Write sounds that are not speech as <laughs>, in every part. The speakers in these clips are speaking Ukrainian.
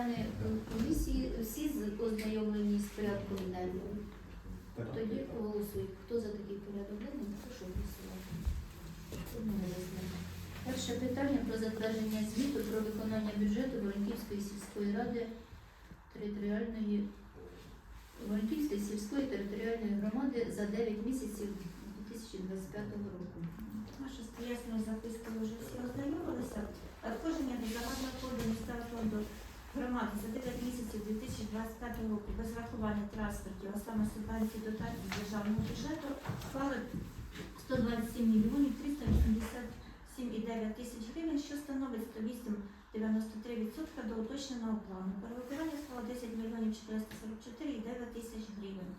члени е, комісії всі з- ознайомлені з порядком денним. Тоді голосують. Хто за такий порядок денний, прошу голосувати. Перше питання про затвердження звіту про виконання бюджету Воронківської сільської ради територіальної Воронківської сільської територіальної громади за 9 місяців 2025 року. Наша стоясна записка вже всі ознайомилися. Надходження до загального фонду місцевого фонду громади за 9 місяців 2025 року без врахування транспортів, а саме субвенції дотацій державного бюджету склали 127 мільйонів 387,9 тисяч гривень, що становить 108,93% до уточненого плану. Перевиконання склало 10 мільйонів 444,9 тисяч гривень.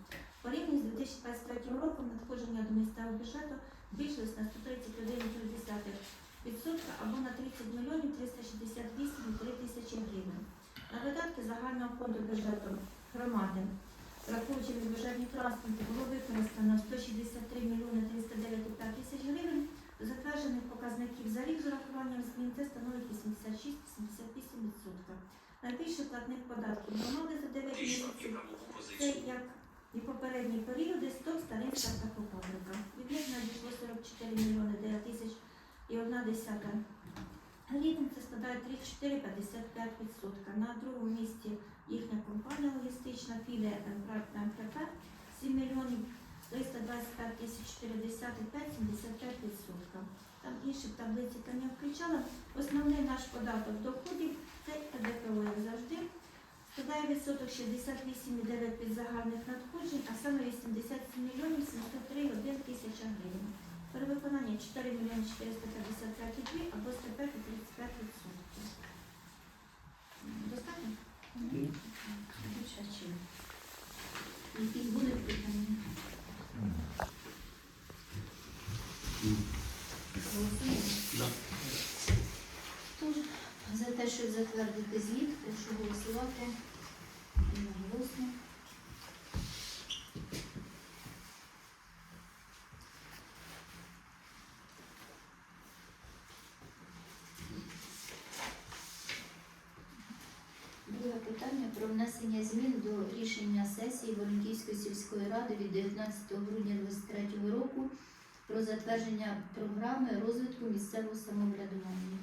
Порівняно з 2023 роком надходження до місцевого бюджету збільшились на 131,3% або на 30 мільйонів 368,3 тисячі гривень. На видатки загального фонду бюджету громади, враховуючи бюджетні транспорти, було використано 163 мільйони 309,5 тисяч гривень. Затверджених показників за рік з урахуванням змін це становить 86-88%. Найбільший платник податків громади за 9 місяців це як і попередні періоди сток старинська птахофабрика. Від них надійшло 44 мільйони 9 тисяч і одна десята гривень. Це складає 34,55%. На другому місці їхня компанія логістична філія МПП 7 мільйонів 325 тисяч 45, 75%. Там інші таблиці там я включала. Основний наш податок доходів це ПДФО, як завжди. Складає відсоток 68,9 від загальних надходжень, а саме 87 мільйонів 703,1 тисяча гривень. Перевиконання 4 мільйони 455,2 або 105,35 відсотків. Достатньо? Більше чим. Якісь будуть питання? Голосуємо? За те, щоб затвердити звіт, прошу голосувати. Одноголосно. Друге питання про внесення змін до рішення сесії Воронківської сільської ради від 19 грудня 2023 року про затвердження програми розвитку місцевого самоврядування.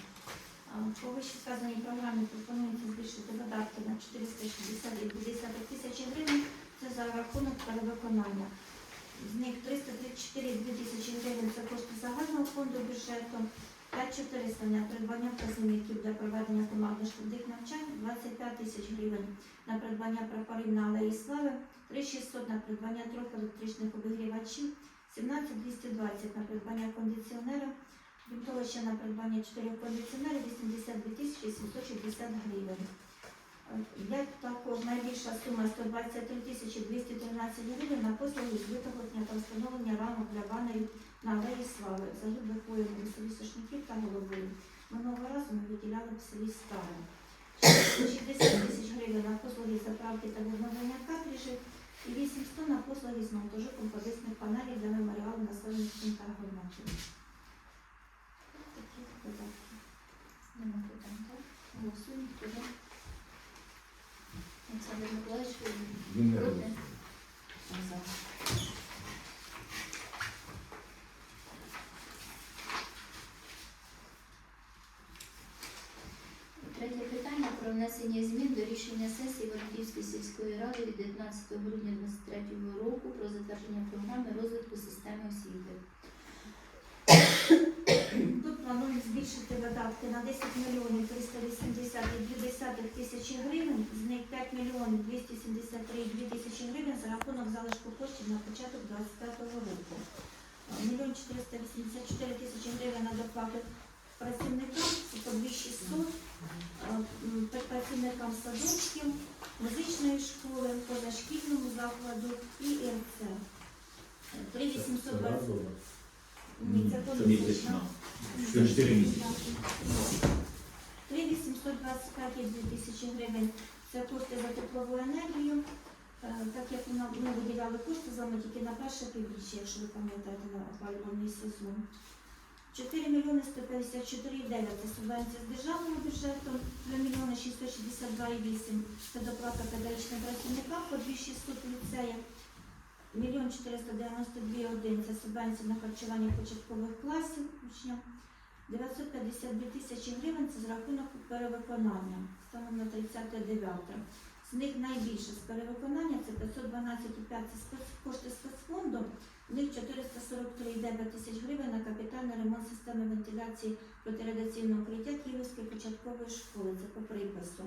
По вищесказаній програмі пропонується збільшити видатки на 460,2 тисячі гривень. Це за рахунок перевиконання. З них 334,2 тисячі гривень це кошти загального фонду бюджету, 5400 на придбання працівників для проведення командно-шкільних навчань, 25 тисяч гривень на придбання прапорів на Алеї Слави, 3600 на придбання трьох електричних обігрівачів, 17220 на придбання кондиціонера, Крім того, ще на придбання чотирьох кондиціонерів 82 тисячі 760 гривень. Як також найбільша сума 123 тисячі 213 гривень на послуги з виготовлення та встановлення рамок для банерів на алеї слави загиблих воїнів у селі Сошників та Головою. Минулого разу ми виділяли в селі Старе. 60 тисяч гривень на послуги заправки та відновлення картриджів і 800 на послуги з монтажу композитних панелей для меморіалу населених пунктах громади. Такі видатки. Нема питань, так? Голосуємо. Олександр Миколаївич, ви Він не проти? Третє питання про внесення змін до рішення сесії Воронківської сільської ради від 19 грудня 2023 року про затвердження програми розвитку системи освіти. Тут планують збільшити видатки на 10 мільйонів 380,2 тисячі гривень, з них 5 мільйонів 273,2 тисячі гривень за рахунок залишку коштів на початок 2025 року. Е, Мільйон 484 тисячі гривень на доплату працівникам, по 2600, е, працівникам садочків, музичної школи, позашкільному закладу і ІРЦ. Е, 3820 ні, це помісячно. місячно. Це 4 місяці. 3 тисячі гривень це кошти за теплову енергію. Е, Так як ми ми виділяли кошти з вами тільки на перше півріччя, якщо ви пам'ятаєте, на опалювальний сезон. 4 мільйони 154,9 це субвенція з державного бюджету, 3 мільйони 662,8 це доплата педагогічним працівникам по 2600 ліцея, мільйон 492,1 це субвенція на харчування початкових класів учням, 952 тисячі гривень. Це з рахунок перевиконання. Станом на 30.09. З них найбільше з перевиконання це 512,5 кошти спецфонду, в них 443,9 тисяч гривень на капітальний ремонт системи вентиляції протирадіаційного укриття Київської початкової школи, це по припису.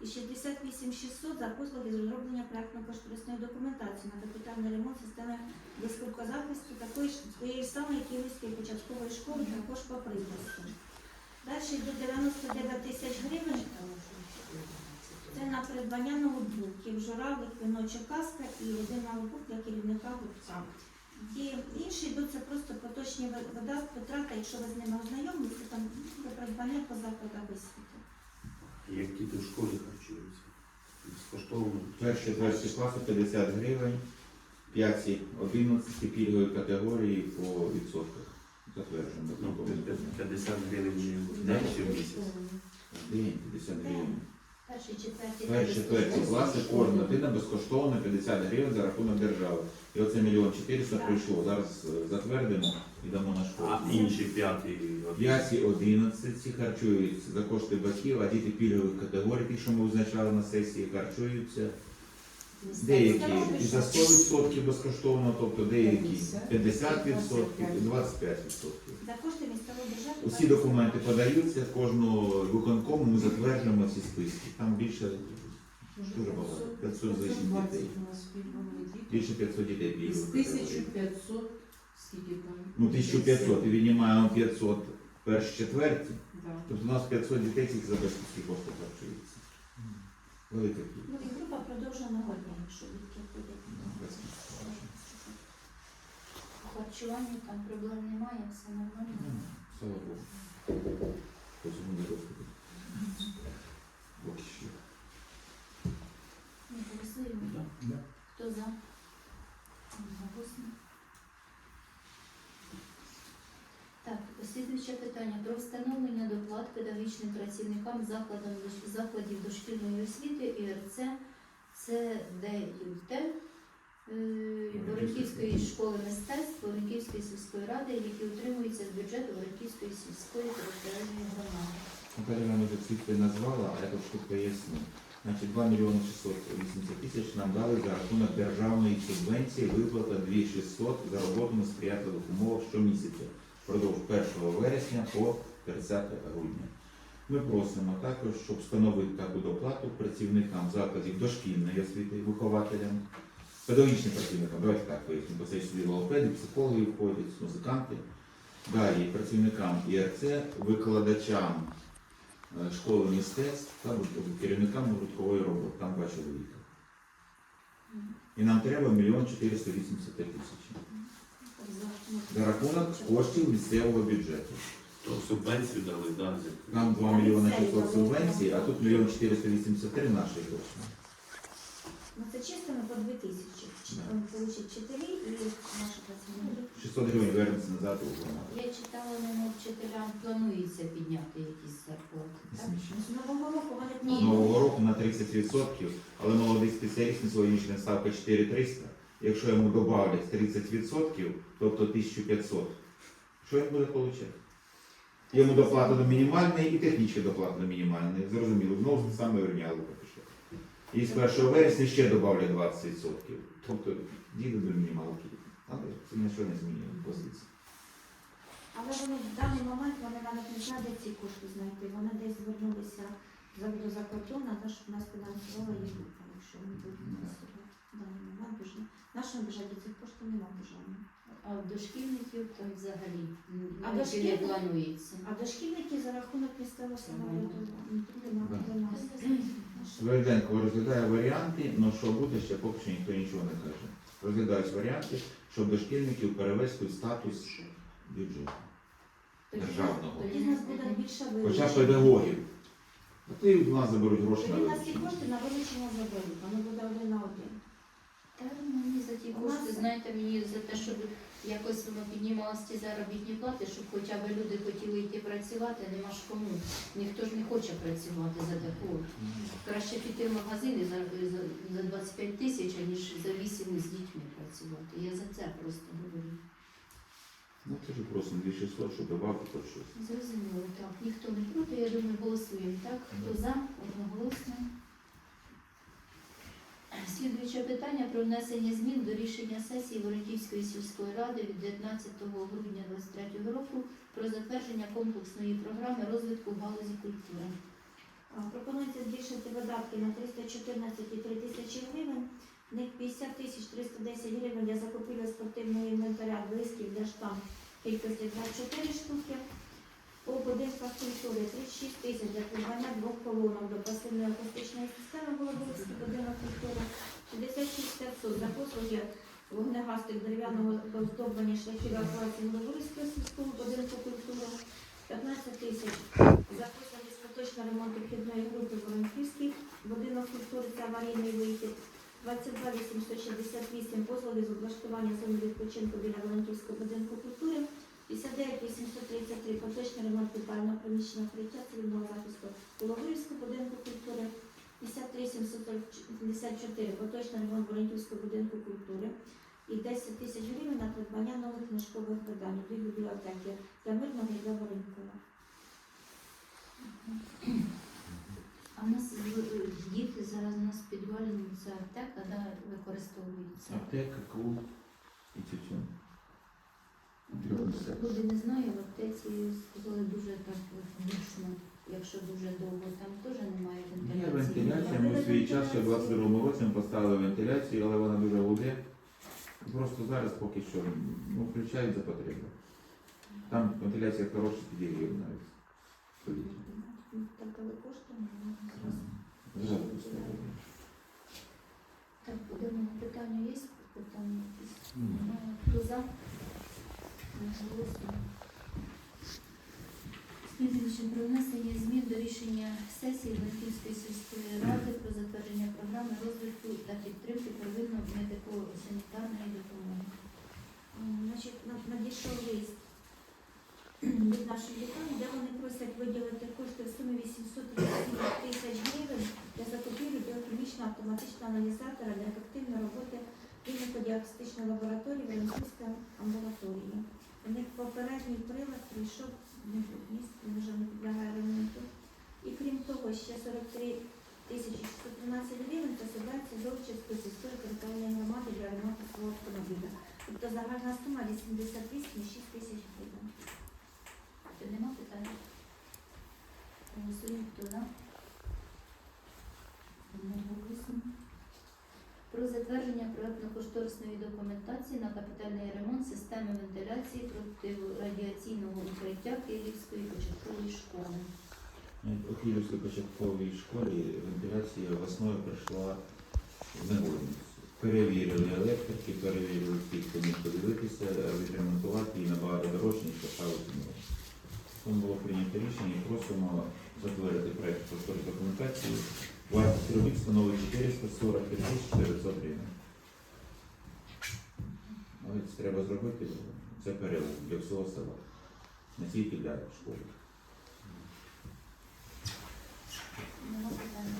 І 68 600 за послуги з розроблення проектно-кошторисної документації на капітальний ремонт системи дискокозахисту такої ж тієї самої Київської початкової школи, також по припису. Далі йдуть 99 тисяч гривень. Це на придбання ноутбуків, журавлик, віночок каска і один ноутбук для керівника гуртка. Ті інші йдуть це просто поточні ви- видат- витрати, якщо ви з ними ознайомилися, там для придбання по закладах освіти. Як діти в школі харчуються. Безкоштовно. Перші перші класи 50 гривень, 5 11 пільгової категорії по відсотках. Затверджено. Ну, 50 гривень в день чи в місяць. День 50 гривень. Перші, четверті, Перші четверті класи кожна дитина безкоштовно 50 гривень за рахунок держави. І оце мільйон 400 прийшло. Зараз е, затвердимо і дамо на школу. А інші п'ятий. 5 і 11 ці харчуються за кошти батьків, а діти пільгових категорій, ті, що ми визначали на сесії, харчуються. Деякі і за 100% безкоштовно, тобто деякі 50% і 25%. За кошти. Усі документи подаються, кожного виконкому ми затверджуємо ці списки. Там більше дуже багато. 500 з дітей. Більше 500 дітей пільгових 1500, скільки там? Ну 1500 і віднімаємо 500 перші четверті. Да. Тобто у нас 500 дітей тільки за батьківські кошти харчуються. Велика кількість. Ну і група продовженого дня, якщо дітки ходять. По харчуванню там проблем немає, все нормально. Слава Богу. Розуму не розкупить. Поки що. Голосуємо. Хто за? Одноголосно. Так, слідуюче питання про встановлення доплат педагогічним працівникам закладам закладів дошкільної освіти ІРЦ ЦДЮТ е, Бориківської школи мистецтв Бориківської сільської ради, які утримуються з бюджету Бориківської сільської територіальної громади. Наталя нам цифри назвала, а я трошки поясню. Значить, 2 мільйони 680 тисяч нам дали за рахунок державної субвенції виплата 2600 за роботу на сприятливих умовах щомісяця впродовж 1 вересня по 30 грудня. Ми просимо також, щоб встановити таку доплату працівникам закладів дошкільної освіти, вихователям, педагогічним працівникам, давайте так поясню, бо це сюди логопеди, психологи входять, музиканти. Далі працівникам ІРЦ, викладачам е, школи мистецтв та керівникам гурткової роботи, там два чоловіка. І нам треба мільйон 480 тисяч. За рахунок коштів місцевого бюджету. То субвенцію дали, да, Там 2 мільйони 600 субвенцій, а тут мільйон 483 наші точно. Ну це чистими по 2 тисячі. Да. Получить вчителі і наші працівники. 600 гривень вернеться назад у громаду. Я читала, мимо вчителям планується підняти якісь зарплати. Так? З нового року вони Ні. З нового року на 30%, але молодий спеціаліст на сьогоднішній ставка 4300. Якщо йому додавлять 30%, тобто 1500, що він буде отримати? Йому доплата до мінімальної і технічна доплата до мінімальної. Зрозуміло, знову ж саме рівняло пише. І з 1 вересня ще додавлять 20%. Тобто діти до мінімалки. Але це нічого не змінює позиції. Але вони в даний момент вони навіть не знають, де ці кошти знайти. Вони десь звернулися за до закордону, та щоб нас фінансувала їх група, якщо вони будуть фінансувати. В даний момент бюджет. В нашому бюджеті цих коштів немає державного. А в дошкільників там взагалі А навіть не дошкільник- планується. А дошкільники за рахунок місцевого самоврядування. Верденко розглядає варіанти, але що буде, ще поки що ніхто нічого не каже. Розглядають варіанти, щоб дошкільників перевести в статус бюджету. Державного. Тоді в нас буде більше Хоча педагогів. А ти в нас заберуть гроші на Тоді в нас вилучення. кошти на вилучення заберуть, воно буде один на один. Та мені за ті кошти, знаєте, мені за те, що якось воно піднімалось ті заробітні плати, щоб хоча б люди хотіли йти працювати, нема ж кому. Ніхто ж не хоче працювати за таку. Краще піти в магазин за, за, за 25 тисяч, ніж за 8 з дітьми працювати. Я за це просто говорю. Ну, це ж просимо 2600, щоб добавити хоч щось. Зрозуміло, так. Ніхто не проти, я думаю, голосуємо, так? Хто за? Одноголосно. Слідуюче питання про внесення змін до рішення сесії Воронківської сільської ради від 19 грудня 2023 року про затвердження комплексної програми розвитку галузі культури. Пропонується збільшити видатки на 314,3 тисячі гривень. В них 50 тисяч 310 гривень для закупівлі спортивного інвентаря близьких для штамп кількості 24 штуки. По будинках культури 36 тисяч для придбання двох колонок до пасивної акустичної системи Голоборівський будинок культури. 56 500 за послуги вогнегастик дерев'яного оздоблення шляхів евакуації Голоборівського сільського будинку культури. 15 тисяч за послуги з поточного ремонту вхідної групи Воронківський будинок культури та аварійний вихід. 22 868 послуги з облаштування зони відпочинку біля Воронківського будинку культури. 59 833 поточний ремонт підвального приміщення укриття цивільного захисту Головирівського будинку культури. 53 754 поточний ремонт будинку культури. І 10 тисяч гривень на придбання нових книжкових видань дві бібліотеки для мирного і для Воронкова. А в нас е, діти зараз у нас в підвалі ну, це аптека, да, використовується. Аптека, клуб і тютюн. Люди не знаю, в аптеці сказали дуже так душно, якщо дуже довго, там теж немає Є вентиляції. вентиляція, ми в свій час ще в 22 році ми поставили вентиляцію, але вона дуже гуде. Просто зараз поки що ну, включають за потребу. Там вентиляція хороша, підігрів навіть. стоїть. Так, але Зразу поставили. Так, будемо питання є? Питання якісь? Немає. Хто за? Голосуємо. Слідуюче про внесення змін до рішення сесії Банківської сільської ради про затвердження програми розвитку та підтримки первинної медико-санітарної допомоги. Значить, надійшов лист від нашої лікарні, де вони просять виділити кошти в сумі 837 тисяч гривень для закупівлі біохімічного автоматичного аналізатора для ефективної роботи клініко-діагностичної лабораторії Воронківської амбулаторії. У них попередній прилад прийшов місць, вже не підлягає ремонту. І крім того, ще 43 тисячі 613 гривень та субвенція з Овчівської сільської територіальної громади для ремонту свого автомобіля. Тобто загальна сума 88,6 тисяч гривень. Чи нема питань? Голосуємо, хто? Про затвердження проектно-кошторисної документації на капітальний ремонт системи вентиляції протирадіаційного укриття Київської початкової школи. У Київській початковій школі вентиляція весною прийшла негодність. Перевірили електрики, перевірили всіх, хто міг подивитися, відремонтувати її набагато дорожче, ніж поставити нову. Тому було прийнято рішення і просимо затвердити проєкт кошторисної документації. Вартість робіт становить 440 тисяч 400 гривень. Треба зробити, це переук для всього села. Не тільки для школи. Нема питань.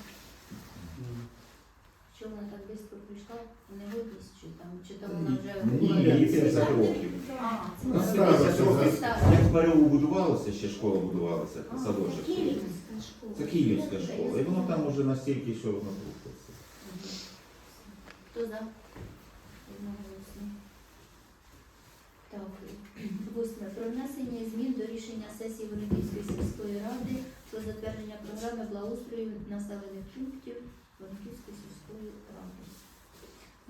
Що вона так швидко прийшла? Негодність чи там, чи там вона вже Ні, була? їй 50 років. А, це Ну, вона стара, 50 років вже- стара. Як будувалося, ще школа будувалася, А, садочок. це Київська школа. Це київська школа. І воно там уже настільки, що воно рухається. Хто за? Одноголосно. Так, восьме. Про внесення змін до рішення сесії Воронківської сільської ради про затвердження програми благоустрою населених пунктів Воронківської сільської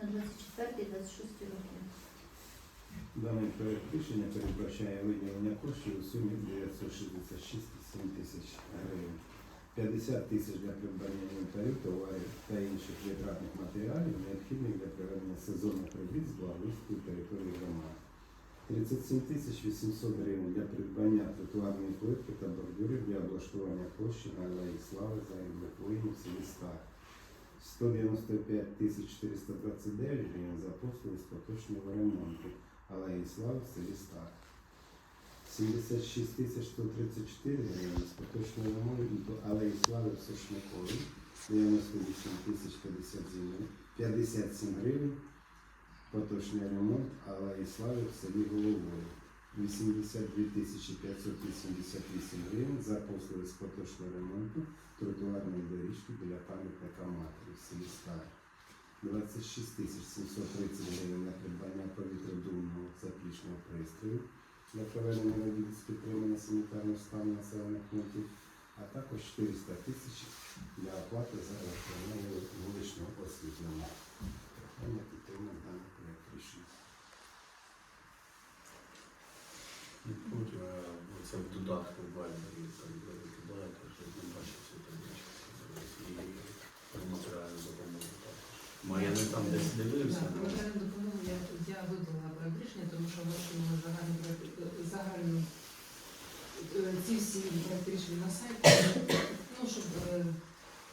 на 24-26 роки. Даний проект рішення передбачає виділення коштів у сумі 966,7 тисяч гривень. 50 тисяч для придбання інвентарю, товарів та інших витратних матеріалів, необхідних для проведення сезонних робіт з благоустрою території громади. 37 тисяч 800 гривень для придбання тротуарної плитки та бордюрів для облаштування площі на Алеї Слави загиблих воїнів в селі Стар. 195 тисяч 429 гривень за послуги з поточного ремонту Алеї Слави в селі Стар. 76 134 гривень з поточного ремонту Алеї Слави в Сошникові. 98 тисяч 57 57 гривень. Поточний ремонт Алеї Слави в селі Головою. 82 тисячі 588 гривень за послуги з поточного ремонту тротуарної доріжки біля пам'ятника матері в селі Старе. 26 тисяч 730 гривень на придбання повітродумного заплічного пристрою для проведення робіт з підтримання санітарного стану населених пунктів, а також 400 тисяч для оплати за електронного вуличного освітлення. Прохання підтримати даний проект рішення. Потім це в додатку в Вайбері там ви викидаєте, щоб не бачив цю табличку. І про матеріальну допомогу також. Ма я не там десь дивився. Так, матеріальну допомогу я, я проект рішення, тому що ми загальну загальну е, ці всі проекти рішення на сайті, ну, щоб е,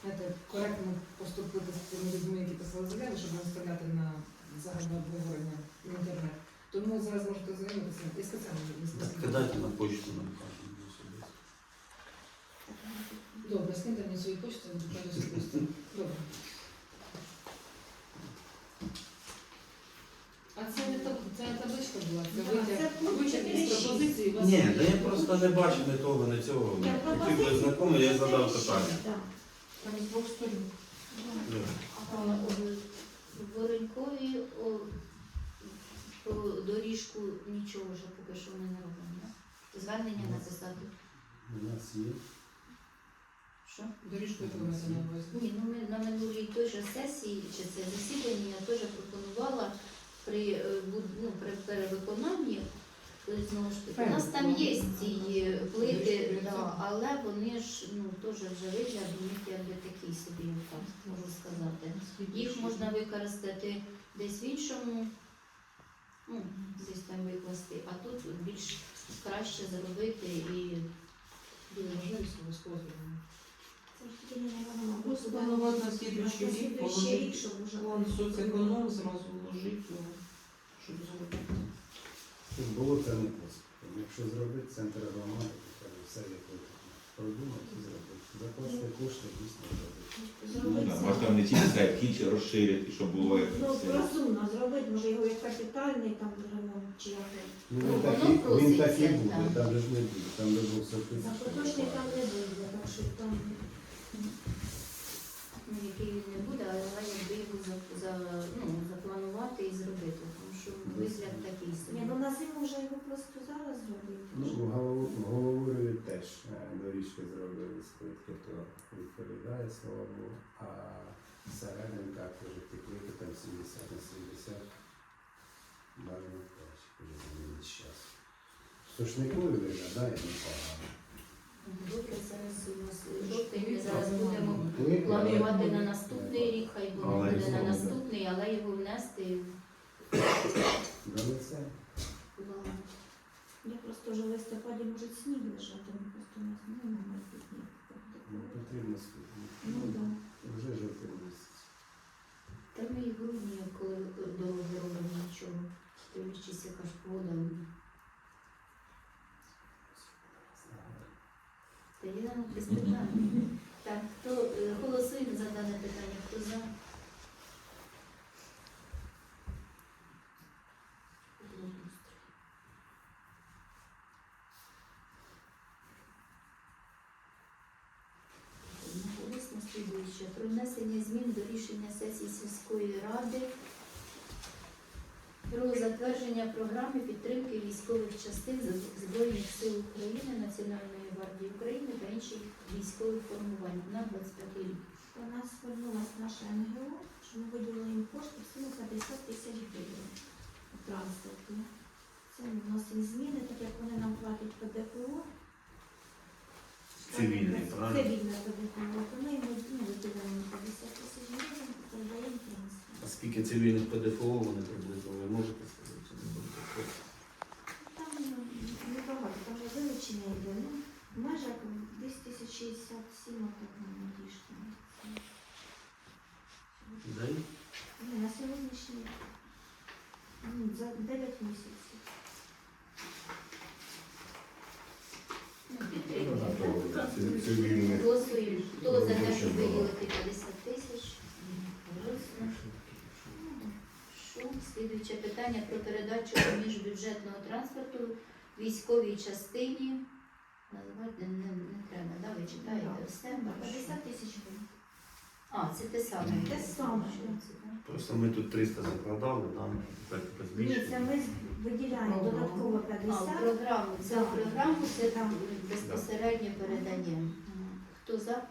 знаєте, коректно поступити з тими людьми, які писали заяви, щоб не вставляти на загальне обговорення в інтернет. Тому зараз можете звернутися, спеціально не спеціально. Кидайте на почту нам кажемо особисто. Добре, скиньте мені свою почту, я буду особисто. Добре. А це не та це не табличка була, це Да, витяг, це пункт витяг із 4.6. пропозиції. у вас Ні, є. та я просто не бачив ні того, ні цього. Я були пропозицію я задав питання. так. Там з двох сторін. Да. А, о, В Воронькові о, по доріжку нічого вже поки що ми не робимо. да? Звернення написати. У нас є Що? Доріжку яку маєте на увазі? Ні, ну ми на минулій той же сесії чи це засідання я теж пропонувала при, е, буд- ну, при перевиконанні. Тобто, знову ж таки, у нас там є ці е, плити, да, але вони ж ну, теж вже вигляд у них якби такий собі, так можу сказати. Їх можна використати десь в іншому, ну, десь там викласти, а тут більш краще зробити і Дуже тільки не воно. Ось планувати на слідуючий рік, положити План соцеконом зразу вложити його, щоб зробити. Щоб було це не поспіхом. Якщо зробити центр громади, то все як потрібно. Продумати і зробити. Закласти кошти дійсно зробити. Ну, зробити. може там не тільки сайт кінче розширити, щоб було як Ну, розумно зробити, може його як капітальний там ремонт чи як. Ну, Ну, він воно проситься, такий буде, так. там же ж не буде, там де був 100 На поточний там не буде, так що там ну, який не буде, але якби його за, за, ну, запланувати і зробити, тому такий собі. Ні, ну на зиму вже його просто зараз зробити. Ну, Голову- теж е, доріжки зробили плитки, то відповідає, слава Богу. А серединка теж ті плити там 70 на 70. Бажано теж вже змінить час. Сушникові виглядає непогано. Добре, зараз зараз будемо планувати на наступний рік, хай буде на наступний, але його внести Дали це? Я просто вже в листопаді може сніг лежати, ми просто не знаємо на майбутнє. Ну, потрібно скільки. Ну так. Вже жовтий місяць. Та ми і грудні, коли довго робимо нічого, дивлячись, яка ж погода. Тоді нам без питань. Так, хто е, голосуємо за дане питання? Хто за? Одноголосно слідуюче. Про внесення змін до рішення сесії сільської ради про затвердження програми підтримки військових частин Збройних сил України, Національної гвардії України та інших військових формувань на 25 рік. У нас звернулася наша НГО, що ми виділили їм кошти в суму 50 тисяч гривень у транспорту. Це ми вносимо зміни, так як вони нам платять ПДФО. Цивільний, правильно? Цивільне ПДФО. Ми їм ну, 50 тисяч гривень, передаємо транспорт. А скільки цивільних ПДФО вони приблизно, ви можете сказати? Там ну, небагато, там вже вилучення йде. Ну, в межах десь 1067 отак. День? Ні, на сьогоднішній ну, за 9 місяців. Цивільних. Голосуємо. Хто за те, щоб виділити 50 тисяч? Що? Слідуюче питання про передачу міжбюджетного транспорту військовій частині. Назвати не, не треба, да? ви читаєте Да. все? 50 тисяч гривень. А, це те саме. Те саме? Просто ми тут 300 закладали, там так Ні, це ми виділяємо додатково А, в 50. програму. Це в програму, це Да. безпосередньо передаємо. Хто за?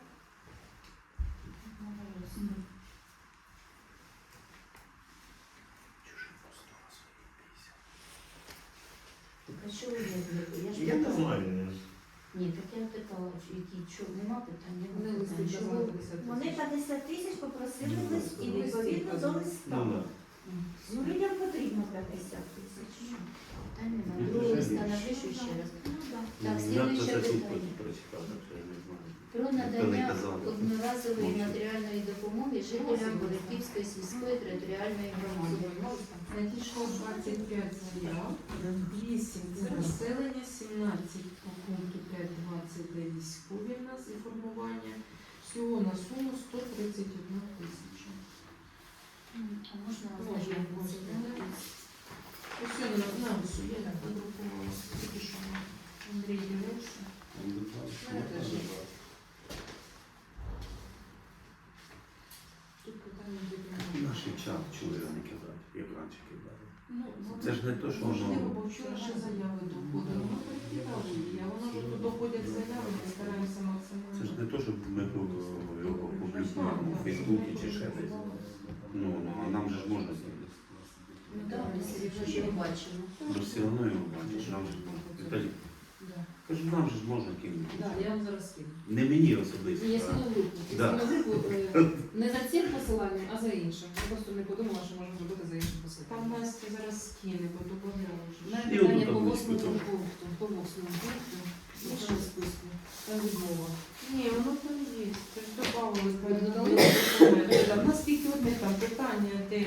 А що ви не Я ж Я не питала. знаю. Ні, так я питала, чи які, що нема питань, Вони нема листи питань. Давали 50 Вони тисяч. 50 тисяч попросили Ну, в листі відповідно до листа. Ну, да. Ну, людям потрібно 50 тисяч. Нема. Більше. напишу ще раз. Ну, да. Так, слідуюче питання. Про надання одноразової матеріальної допомоги жителям Борисівської сільської територіальної громади. Надійшло 25 заяв, 8 це населення, 17 по пункту 5.20 де військові в нас інформування. Всього на суму 131 тисяча. А можна Можна? На є, тільки що Андрій дивився. Тут питання буде. Наш чат чули, а не кидати, як раніше кидали. Ну, Це ж не то, що воно- Можливо, бо вчора ще заяви доходили. Ми перекидали її, а воно ж тут доходять заяви, ми стараємося максимально. Це ж не то, щоб ми тут його публікуємо у Фейсбуці чи ще десь. Ну, ну, а нам же ж можна знімати. Ну, так, ми все рівно ж його бачимо. Ну, все одно його бачиш, нам же ж можна. Віталій, Да. кажу, нам же ж можна кинути. Да, я вам зараз скину. Не мені особисто. Я а- скину групу. Я Да. скину групу е, <laughs> не за цим посиланням, а за іншим. Я просто не подумала, що можна зробити за іншим Там посиланням. Настя зараз скине, бо добавляла У вже. мене І питання по табличку восьмому пункту, по восьмому пункту, в списку. Там відмова. Ні, воно там є. Це ж добавили. Ви додали. У нас тільки там питання,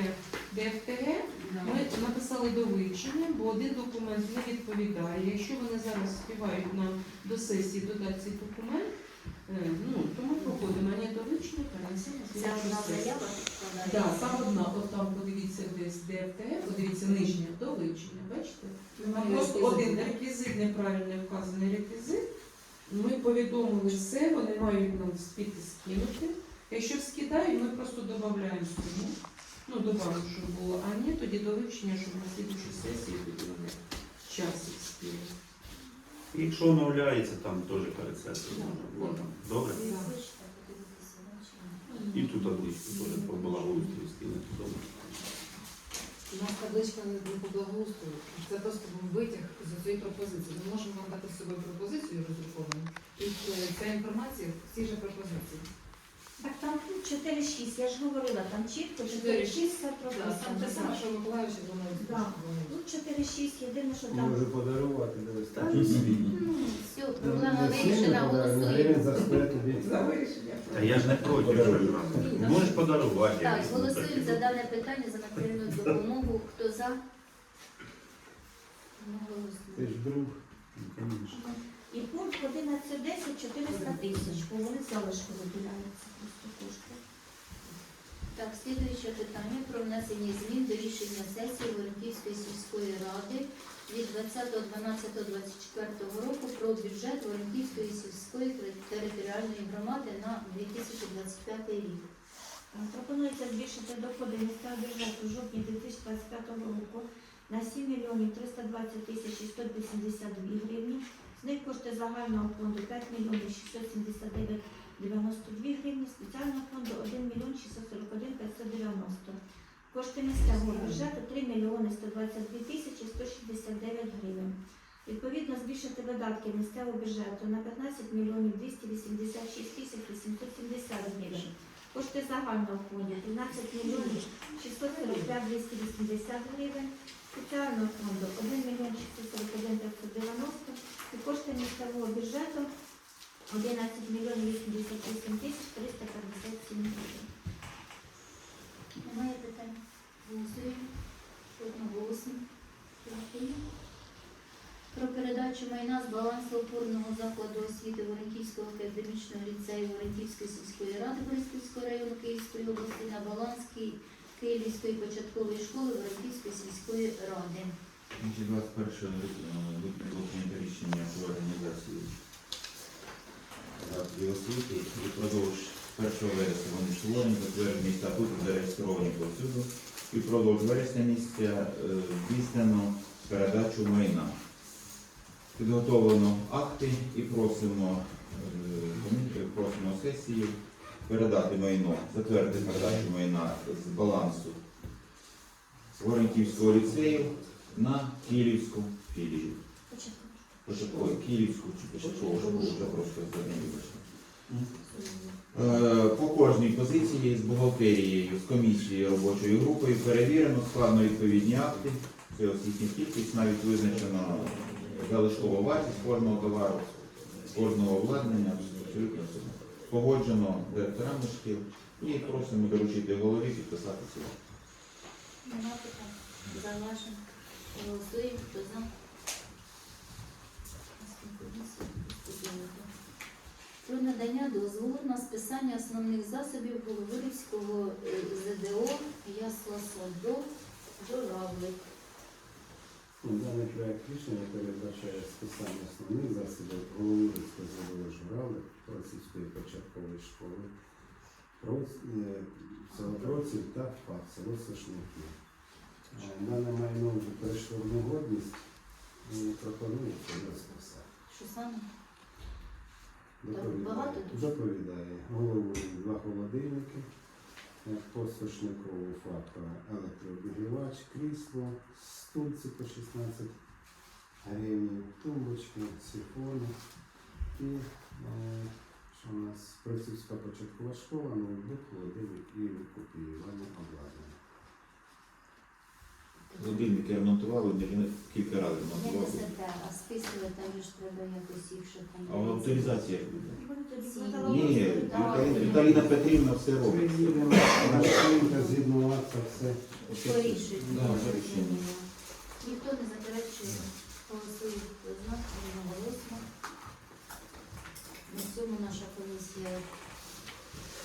ДФТГ. Ми написали до вивчення, бо один документ не відповідає. Якщо вони зараз співають нам до сесії додати цей документ, е, ну, то ми проходимо не до вивчення, перенесемо Так, там одна, от там подивіться десь ДФТГ, подивіться нижня до вивчення, бачите? Там просто один реквізит, неправильно вказаний реквізит. Ми повідомили все, вони мають нам спіти скинути. Якщо скидають, ми просто додаємо суму. Ну, добавимо, щоб було, а ні, тоді до вивчення, щоб на слідчу сесію тоді вони час спіли. Якщо оновляється, там теж перед сесією можна. Добре? І тут табличку теж по благоустрою скинути. Добре. У нас табличка не по благоустрою. Це просто був витяг з цієї пропозиції. Ми можемо вам дати з собою пропозицію роздруковану. І е, ця інформація в цій же пропозиції. Так 4-6, я ж говорила, там чітко 4-6 все Там прописано. те саме, що думаю, Да. Тут 4-6, єдине, що там. Можу подарувати Так. такий свій. Ну, все, проблема вирішена, голосуємо. за вирішення. Та я ж не проти. Можеш подарувати. Так, голосуємо за дане питання за матеріальну допомогу. Хто за? Ну, Ти голосуємо. ж друг. Ну, конечно. І пункт 11.10 400 тисяч, бо вони залишки виділяються просто кошти. Так, слідуюче питання про внесення змін до рішення сесії Воронківської сільської ради від 20.12.24 року про бюджет Воронківської сільської територіальної громади на 2025 рік. Е, Пропонується збільшити доходи місцевого бюджету в жовтні 2025 року на 7 мільйонів 320 тисяч і 182 гривні. З них кошти загального фонду 5 мільйонів 679 92 гривні, спеціального фонду 1 мільйон 641 590. Кошти місцевого бюджету 3 мільйони 122 тисячі 169 гривень. Відповідно, збільшити видатки місцевого бюджету на 15 мільйонів 286 тисяч 870 гривень. Кошти загального фонду 13 мільйонів 645 280 гривень, спеціального фонду 1 мільйон 641 590 і кошти місцевого бюджету 11 мільйонів 88 тисяч 357 гривень. Немає питань? Голосуємо. Одноголосно. Про передачу майна з балансу опорного закладу освіти Воронківського академічного ліцею Воронківської сільської ради Бориспільського району Київської області на баланс Київської початкової школи Воронківської сільської ради. 21 лютого було рішення про організацію закладів освіти і продовж 1 вересня вони створені, затверджені статути, зареєстровані повсюду. І впродовж вересня місяця е, здійснено передачу майна. Підготовлено акти і просимо, е, просимо сесію передати майно, затвердити передачу майна з балансу Воронківського ліцею на Київську філію. Початкову Київську чи початкову школу вже просто не. Е, По кожній позиції з бухгалтерією, з комісією робочою групою перевірено складно відповідні акти. Це освітня кількість, навіть визначено залишкова вартість кожного товару, кожного обладнання, абсолютно все. Погоджено директорами шкіл і просимо доручити голові підписати акти. Нема питань. Зауважень. Голосуємо. Хто за? Про надання дозволу на списання основних засобів Головирівського е, ЗДО Ясла Садок Журавлик. Даний проект рішення передбачає списання основних засобів Головурського заводу Журавли, Просівської початкової школи, Проц- е, та ФАП, село Сошники. Дане майно вже перейшло в негодність і пропонується його списати. Що саме? Доповідає, доповідає голову два холодильники, по Сошникову ФАП електрообігрівач, крісло, стульці по 16 гривень, тумбочки, сифони і е, що у нас Працівська початкова школа, ноутбук, холодильник і копіювання обладнання. Холодильники ремонтували, не кілька разів несете, а списувати там ж треба якось їх, щоб там. А утилізація як буде? Ні. Віталіна- Петрівна все робить. Приїдемо на шинка, згідно все. Порішують. Ніхто не заперечує. Голосує хто за, одноголосно. На цьому наша комісія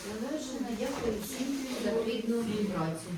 завершена. Дякую всім за плідну працю.